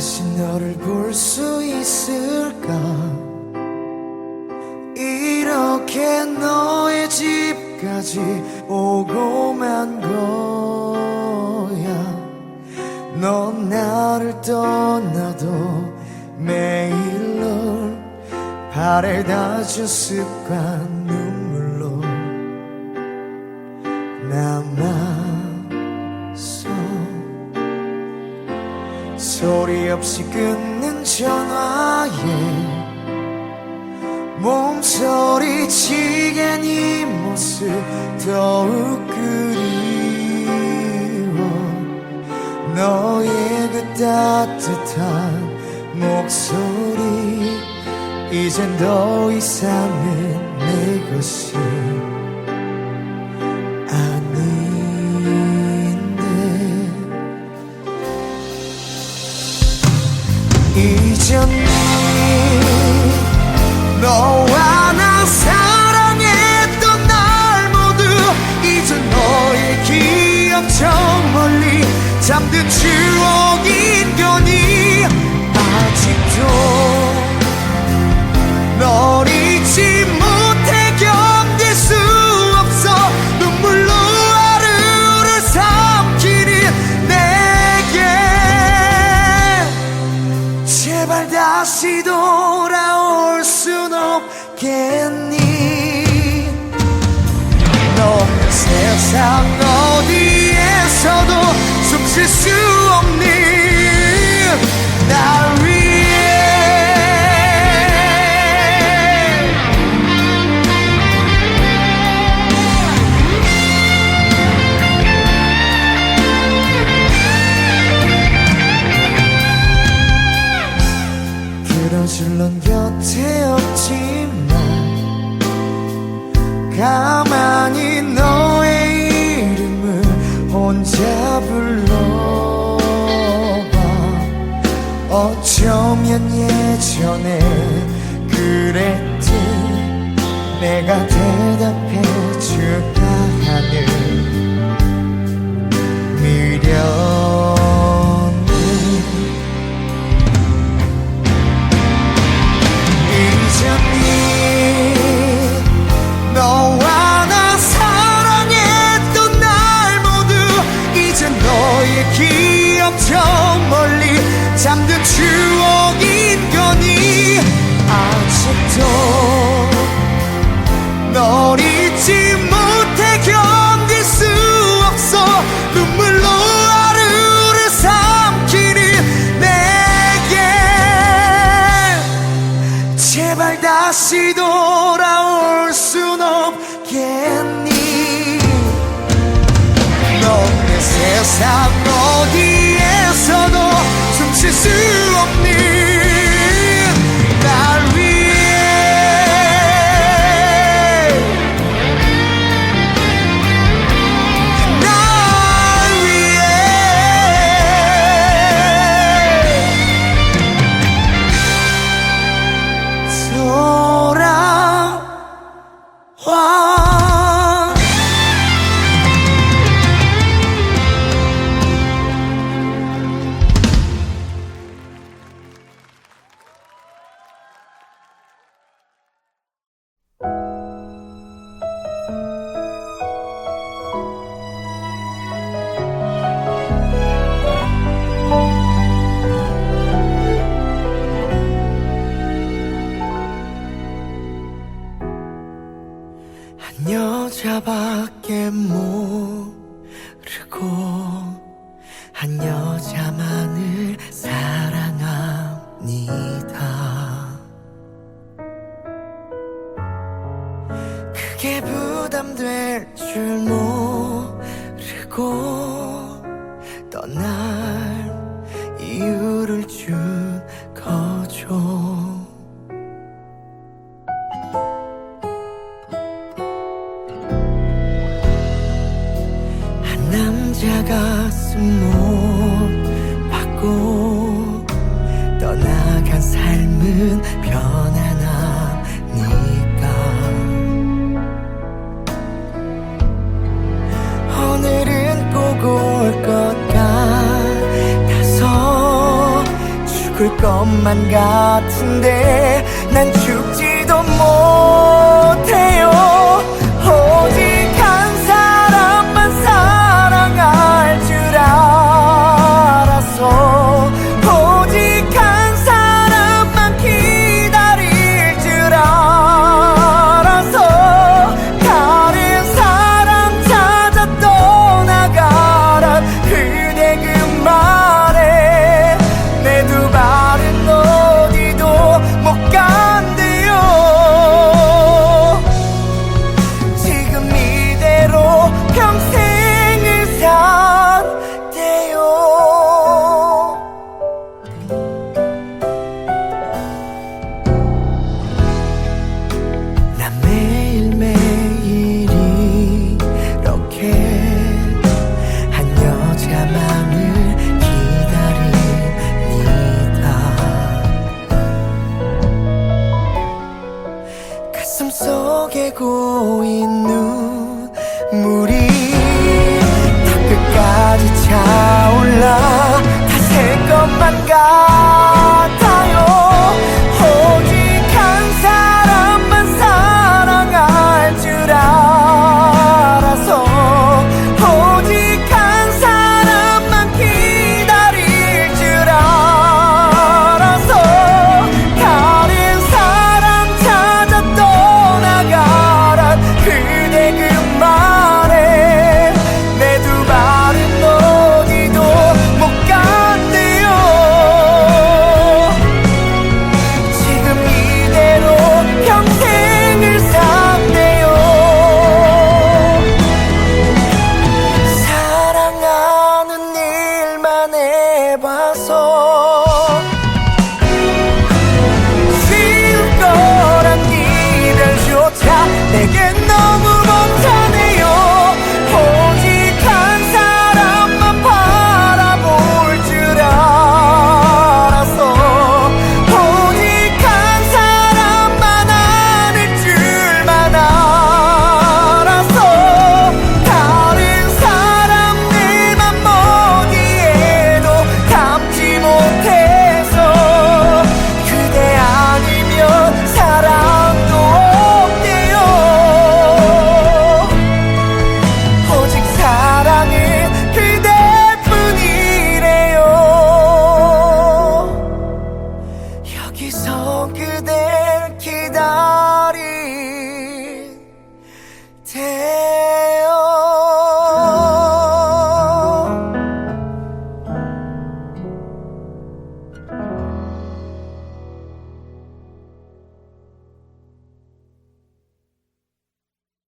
다시 너를 볼 수 있을까? 이렇게 너의 집까지 오고 만 거야. 넌 나를 떠나도 매일 널 바래다 준 습관 없이 끊는 전화에 몸소리치게 네 모습 더욱 그리워. 너의 그 따뜻한 목소리 이젠 더 이상은 내 것이 잠든 추억인 거니 아직도 널 잊지 못해 견딜 수 없어. 눈물로 하루를 삼키는 내게. 제발 다시 돌아올 순 없겠니 혼자 불러봐. 어쩌면 예전에 그랬듯 내가 대답해줄까 너의 기억 저 멀리 잠든 추억인 거니? 아직도 널 잊지 못해 견딜 수 없어. 눈물로 하루를 삼키는 내게. 제발 다시 돌아올 순 없겠니? 너 없는 세상 soon 여자밖에 모르고 한 여자만을 사랑합니다. 그게 부담될 줄 모르고 떠날 이유를 준 거죠. 삶은 편안하니까. 오늘은 꼭 올 것 같아서 죽을 것만 같은데 난 죽지도 못해. 고인 눈물이 다 끝까지 차올라 다 새 것만 같